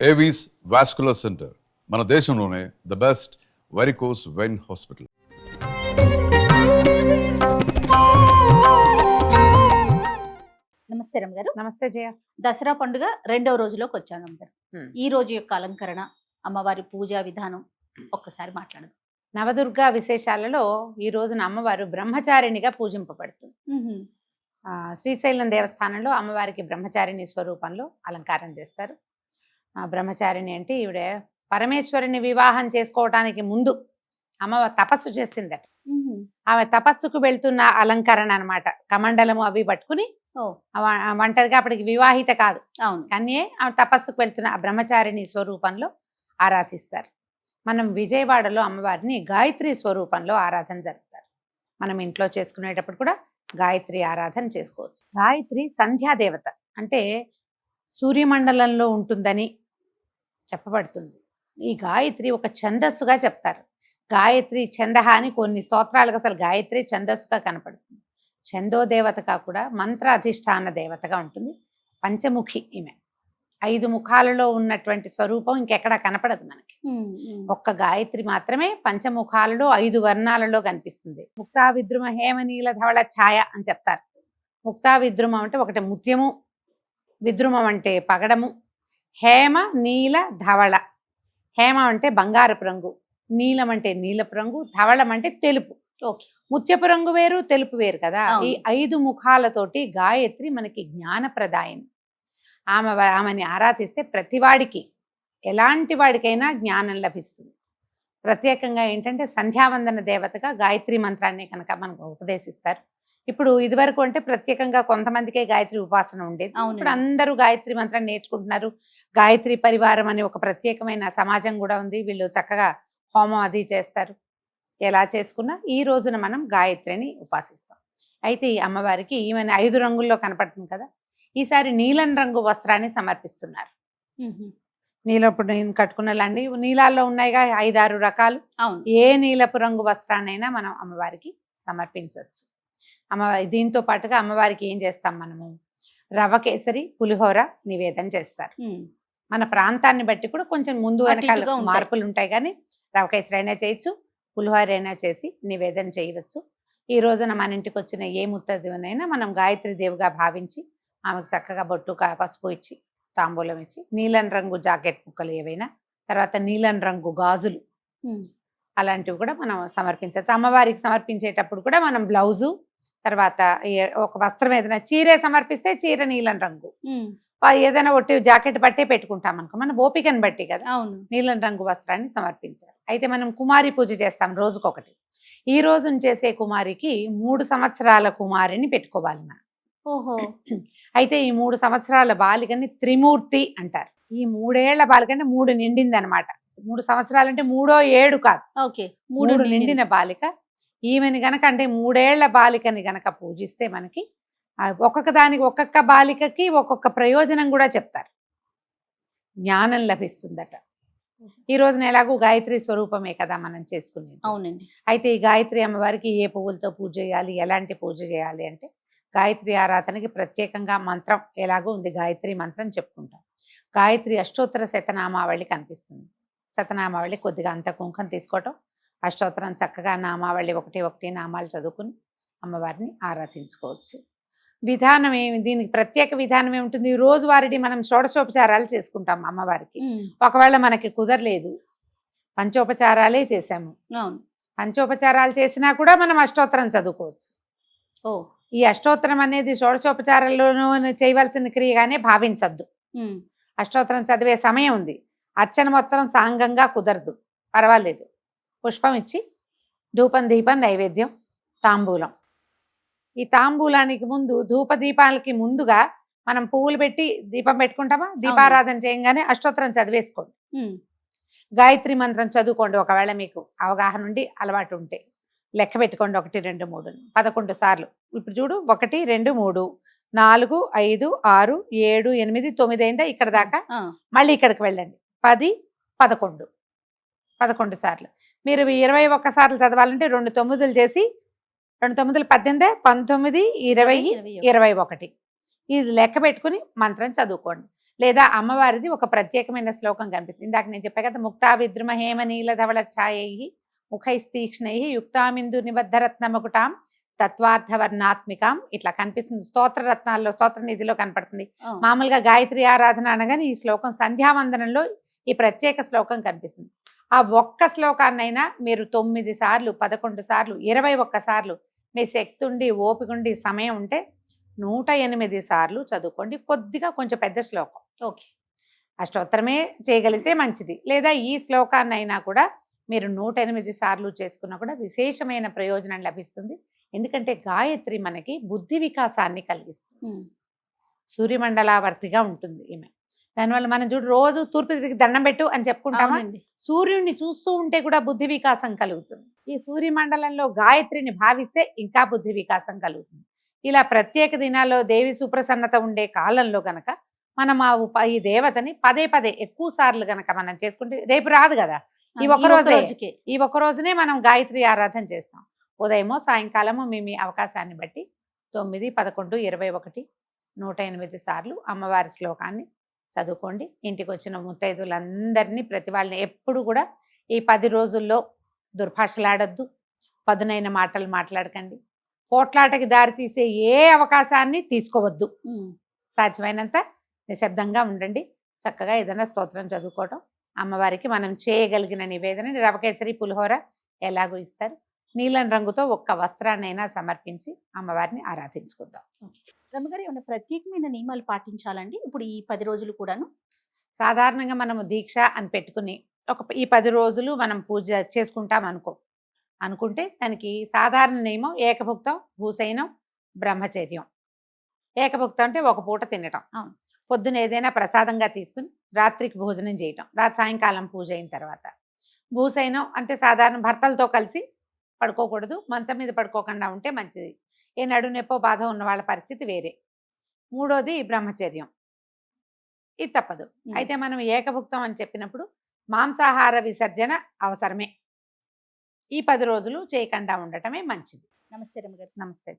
Avis vascular centre మన దేశంలోనే the best varicose vein hospital నమస్తే రమ్మ గారు. నమస్తే జయ. దసరా పండుగ రెండవ రోజులోకి వచ్చాను గారు. ఈ రోజు యొక్క అలంకరణ అమ్మవారి పూజా విధానం ఒక్కసారి మాట్లాడదు. నవదుర్గా విశేషాలలో ఈ రోజున అమ్మవారు బ్రహ్మచారిణిగా పూజింపబడుతుంది. ఆ, శ్రీశైలం దేవస్థానంలో అమ్మవారికి బ్రహ్మచారిణి స్వరూపంలో అలంకారం చేస్తారు. బ్రహ్మచారిణి అంటే ఈవిడ పరమేశ్వరుని వివాహం చేసుకోవటానికి ముందు అమ్మవారు తపస్సు చేసిందట. ఆమె తపస్సుకు వెళ్తున్న అలంకరణ అన్నమాట. కమండలము అవి పట్టుకుని ఒంటరిగా అప్పటికి వివాహిత కాదు. అవును. కన్యే ఆమె తపస్సుకు వెళ్తున్న ఆ బ్రహ్మచారిణి స్వరూపంలో ఆరాధిస్తారు. మనం విజయవాడలో అమ్మవారిని గాయత్రి స్వరూపంలో ఆరాధన జరుపుతారు. మనం ఇంట్లో చేసుకునేటప్పుడు కూడా గాయత్రి ఆరాధన చేసుకోవచ్చు. గాయత్రి సంధ్యాదేవత అంటే సూర్యమండలంలో ఉంటుందని చెప్పబడుతుంది. ఈ గాయత్రి ఒక ఛందస్సుగా చెప్తారు. గాయత్రి ఛందహ అని కొన్ని స్తోత్రాలకు అసలు గాయత్రి ఛందస్సుగా కనపడుతుంది. ఛందో దేవతగా కూడా మంత్ర అధిష్టాన దేవతగా ఉంటుంది. పంచముఖి ఈమె. ఐదు ముఖాలలో ఉన్నటువంటి స్వరూపం ఇంకెక్కడా కనపడదు మనకి. ఒక్క గాయత్రి మాత్రమే పంచముఖాలలో ఐదు వర్ణాలలో కనిపిస్తుంది. ముక్తా విద్రుమ హేమనీల ధవళ ఛాయ అని చెప్తారు. ముక్తా విద్రుమం అంటే ఒకటి ముత్యము విద్రుమం అంటే పగడము హేమ నీల ధవళ. హేమ అంటే బంగారపు రంగు. నీలం అంటే నీలపు రంగు ధవళం అంటే తెలుపు. ఓకే. ముత్యపు రంగు వేరు తెలుపు వేరు కదా. ఈ ఐదు ముఖాలతోటి గాయత్రి మనకి జ్ఞానప్రదాయిని ఆమె ఆమెని ఆరాధిస్తే ప్రతివాడికి ఎలాంటి వాడికైనా జ్ఞానం లభిస్తుంది. ప్రత్యేకంగా ఏంటంటే సంధ్యావందన దేవతగా గాయత్రి మంత్రాన్ని కనుక మనకు ఉపదేశిస్తారు. ఇప్పుడు ఇదివరకు అంటే ప్రత్యేకంగా కొంతమందికే గాయత్రి ఉపాసన ఉండేది. ఇప్పుడు అందరూ గాయత్రి మంత్రం నేర్చుకుంటున్నారు. గాయత్రి పరివారం అనే ఒక ప్రత్యేకమైన సమాజం కూడా ఉంది. వీళ్ళు చక్కగా హోమం అది చేస్తారు. ఎలా చేసుకున్నా ఈ రోజున మనం గాయత్రిని ఉపాసిస్తాం. అయితే ఈ అమ్మవారికి ఈమెను ఐదు రంగుల్లో కనపడుతుంది కదా? ఈసారి నీలం రంగు వస్త్రాన్ని సమర్పిస్తున్నారు. నీలం ఇప్పుడు నేను కట్టుకున్నలాంటి నీలాల్లో ఉన్నాయిగా ఐదారు రకాలు. ఏ నీలపు రంగు వస్త్రాన్నైనా మనం అమ్మవారికి సమర్పించవచ్చు అమ్మవారి దీంతో పాటుగా అమ్మవారికి ఏం చేస్తాం మనము రవ కేసరి పులిహోర నివేదన చేస్తారు. మన ప్రాంతాన్ని బట్టి కూడా కొంచెం ముందు వెనకాల. మార్పులు ఉంటాయి కానీ రవ కేసరి అయినా చేయొచ్చు పులిహోర అయినా చేసి నివేదన చేయవచ్చు ఈ రోజున మన ఇంటికి వచ్చిన ఏ ముత్తదివనైనా మనం గాయత్రి దేవుగా భావించి ఆమెకు చక్కగా బొట్టు పసుపు ఇచ్చి తాంబూలం ఇచ్చి నీలం రంగు జాకెట్ ముక్కలు ఏవైనా తర్వాత నీలం రంగు గాజులు. అలాంటివి కూడా మనం సమర్పించవచ్చు అమ్మవారికి సమర్పించేటప్పుడు కూడా మనం బ్లౌజు తర్వాత ఒక వస్త్రం ఏదైనా చీరే సమర్పిస్తే చీర నీలం రంగు. ఏదైనా ఒట్టి జాకెట్ బట్టే పెట్టుకుంటాం అనుకో మన ఓపికను బట్టి కదా. అవును. నీలం రంగు వస్త్రాన్ని సమర్పించాలి. అయితే మనం కుమారి పూజ చేస్తాం రోజుకొకటి. ఈ రోజున చేసే కుమారికి మూడు సంవత్సరాల కుమారిని పెట్టుకోవాలి మనం. ఓహో. అయితే ఈ మూడు సంవత్సరాల బాలికని త్రిమూర్తి అంటారు. ఈ మూడేళ్ళ బాలిక అంటే మూడు నిండింది అనమాట మూడు సంవత్సరాలంటే మూడో ఏడు కాదు. ఓకే. మూడు నిండిన బాలిక ఈమెని గనక అంటే మూడేళ్ళ బాలికని గనక పూజిస్తే మనకి ఒక్కొక్క దానికి ఒక్కొక్క బాలికకి ఒక్కొక్క ప్రయోజనం కూడా చెప్తారు. జ్ఞానం లభిస్తుందట. ఈ రోజున ఎలాగో గాయత్రి స్వరూపమే కదా మనం చేసుకునేది. అవునండి. అయితే ఈ గాయత్రి అమ్మవారికి ఏ పువ్వులతో పూజ చేయాలి ఎలాంటి పూజ చేయాలి అంటే గాయత్రి ఆరాధనకి ప్రత్యేకంగా మంత్రం ఎలాగో ఉంది గాయత్రి మంత్రం చెప్పుకుంటాం. గాయత్రి అష్టోత్తర శతనామావళి కనిపిస్తుంది. శతనామావళి కొద్దిగా అంత కుంకం తీసుకోవటం అష్టోత్తరం చక్కగా నామావళి ఒకటి ఒకటి నామాలు చదువుకుని అమ్మవారిని ఆరాధించుకోవచ్చు. విధానం ఏమి? దీనికి ప్రత్యేక విధానం ఏముంటుంది? రోజువారీ మనం షోడశోపచారాలు చేసుకుంటాం అమ్మవారికి. ఒకవేళ మనకి కుదరలేదు పంచోపచారాలే చేశాము. పంచోపచారాలు చేసినా కూడా మనం అష్టోత్తరం చదువుకోవచ్చు. ఓ. ఈ అష్టోత్తరం అనేది షోడశోపచారాల్లోనూ చేయవలసిన క్రియగానే భావించద్దు. అష్టోత్తరం చదివే సమయం ఉంది. అర్చన మొత్తం సాంగంగా కుదరదు. పర్వాలేదు. పుష్పం ఇచ్చి ధూపం దీపం నైవేద్యం తాంబూలం. ఈ తాంబూలానికి ముందు ధూప దీపాలకి ముందుగా మనం పువ్వులు పెట్టి దీపం పెట్టుకుంటామా? దీపారాధన చేయంగానే అష్టోత్తరం చదివేసుకోండి. గాయత్రి మంత్రం చదువుకోండి ఒకవేళ మీకు అవగాహన ఉండి అలవాటు ఉంటే. లెక్క పెట్టుకోండి ఒకటి రెండు మూడు పదకొండు సార్లు. ఇప్పుడు చూడు ఒకటి రెండు మూడు నాలుగు ఐదు ఆరు ఏడు ఎనిమిది తొమ్మిది అయిందా? ఇక్కడ దాకా. మళ్ళీ ఇక్కడికి వెళ్ళండి. పది పదకొండు. పదకొండు సార్లు. మీరు ఇరవై ఒక్క సార్లు చదవాలంటే రెండు తొమ్మిదిలు చేసి రెండు తొమ్మిదిలు పద్దెనిమిది పంతొమ్మిది ఇరవై ఇరవై ఒకటి. ఇది లెక్క పెట్టుకుని మంత్రం చదువుకోండి. లేదా అమ్మవారిది ఒక ప్రత్యేకమైన శ్లోకం కనిపిస్తుంది. ఇందాక నేను చెప్పా కదా ముక్తా విద్రుమ హేమ నీల ధవళ ఛాయై ముఖైస్తీక్ష్ణై యుక్తామిందు నిబద్ధరత్న ముకుటాం తత్వార్థవర్ణాత్మికాం. ఇట్లా కనిపిస్తుంది. స్తోత్ర రత్నాల్లో స్తోత్ర నిధిలో కనపడుతుంది. మామూలుగా గాయత్రి ఆరాధన అనగానే ఈ శ్లోకం సంధ్యావందనంలో ఈ ప్రత్యేక శ్లోకం కనిపిస్తుంది. ఆ ఒక్క శ్లోకాన్నైనా మీరు తొమ్మిది సార్లు పదకొండు సార్లు ఇరవై ఒక్క సార్లు మీ శక్తి ఉండి ఓపిక ఉండి సమయం ఉంటే నూట ఎనిమిది సార్లు చదువుకోండి. కొద్దిగా కొంచెం పెద్ద శ్లోకం. ఓకే. అష్టోత్తరమే చేయగలిగితే మంచిది. లేదా ఈ శ్లోకాన్నైనా కూడా మీరు నూట ఎనిమిది సార్లు చేసుకున్నా కూడా విశేషమైన ప్రయోజనం లభిస్తుంది. ఎందుకంటే గాయత్రి మనకి బుద్ధి వికాసాన్ని కలిగిస్తుంది. సూర్యమండలావర్తిగా ఉంటుంది ఈమె. దానివల్ల మనం చూడు రోజు తూర్పు తిరిగి దండం పెట్టు అని చెప్పుకుంటామా? సూర్యుడిని చూస్తూ ఉంటే కూడా బుద్ధి వికాసం కలుగుతుంది. ఈ సూర్యమండలంలో గాయత్రిని భావిస్తే ఇంకా బుద్ధి వికాసం కలుగుతుంది. ఇలా ప్రత్యేక దినాల్లో దేవి సుప్రసన్నత ఉండే కాలంలో గనక మనం ఆ ఉప- ఈ దేవతని పదే పదే ఎక్కువ సార్లు గనక మనం చేసుకుంటే రేపు రాదు కదా? ఈ ఒక్క రోజే. రోజుకే. ఈ ఒక్క రోజునే మనం గాయత్రి ఆరాధన చేస్తాం. ఉదయమో సాయంకాలమో మీ మీ అవకాశాన్ని బట్టి తొమ్మిది పదకొండు ఇరవై ఒకటి నూట ఎనిమిది సార్లు అమ్మవారి శ్లోకాన్ని చదువుకోండి. ఇంటికి వచ్చిన ముత్తైదులందరినీ ప్రతి వాళ్ళని ఎప్పుడు కూడా ఈ పది రోజుల్లో దుర్భాషలాడొద్దు. పదునైన మాటలు మాట్లాడకండి. పోట్లాటకి దారితీసే ఏ అవకాశాన్ని తీసుకోవద్దు. సాధ్యమైనంత నిశ్శబ్దంగా ఉండండి. చక్కగా ఏదైనా స్తోత్రం చదువుకోవటం అమ్మవారికి మనం చేయగలిగిన నివేదన రవకేసరి పులిహోర ఎలాగో ఇస్తారు. నీలం రంగుతో ఒక్క వస్త్రాన్నైనా సమర్పించి అమ్మవారిని ఆరాధించుకుందాం. రమ్మగారు ఏమైనా ప్రత్యేకమైన నియమాలు పాటించాలండి? ఇప్పుడు ఈ పది రోజులు కూడాను? సాధారణంగా మనము దీక్ష అని పెట్టుకుని ఒక ఈ పది రోజులు మనం పూజ చేసుకుంటాం అనుకో. అనుకుంటే దానికి సాధారణ నియమం ఏకభుక్తం భూసైనం బ్రహ్మచర్యం. ఏకభుక్తం అంటే ఒక పూట తినటం. పొద్దున ఏదైనా ప్రసాదంగా తీసుకుని రాత్రికి భోజనం చేయటం. రాత్రి సాయంకాలం పూజ అయిన తర్వాత. భూసైనం అంటే సాధారణ భర్తలతో కలిసి పడుకోకూడదు. మంచం మీద పడుకోకుండా ఉంటే మంచిది. ఏ నడు నొప్పో బాధ ఉన్న వాళ్ళ పరిస్థితి వేరే. మూడోది బ్రహ్మచర్యం. ఇది తప్పదు. అయితే మనం ఏకభుక్తం అని చెప్పినప్పుడు మాంసాహార విసర్జన అవసరమే. ఈ పది రోజులు చేయకుండా ఉండటమే మంచిది. నమస్తే రమ్మగారు నమస్తే.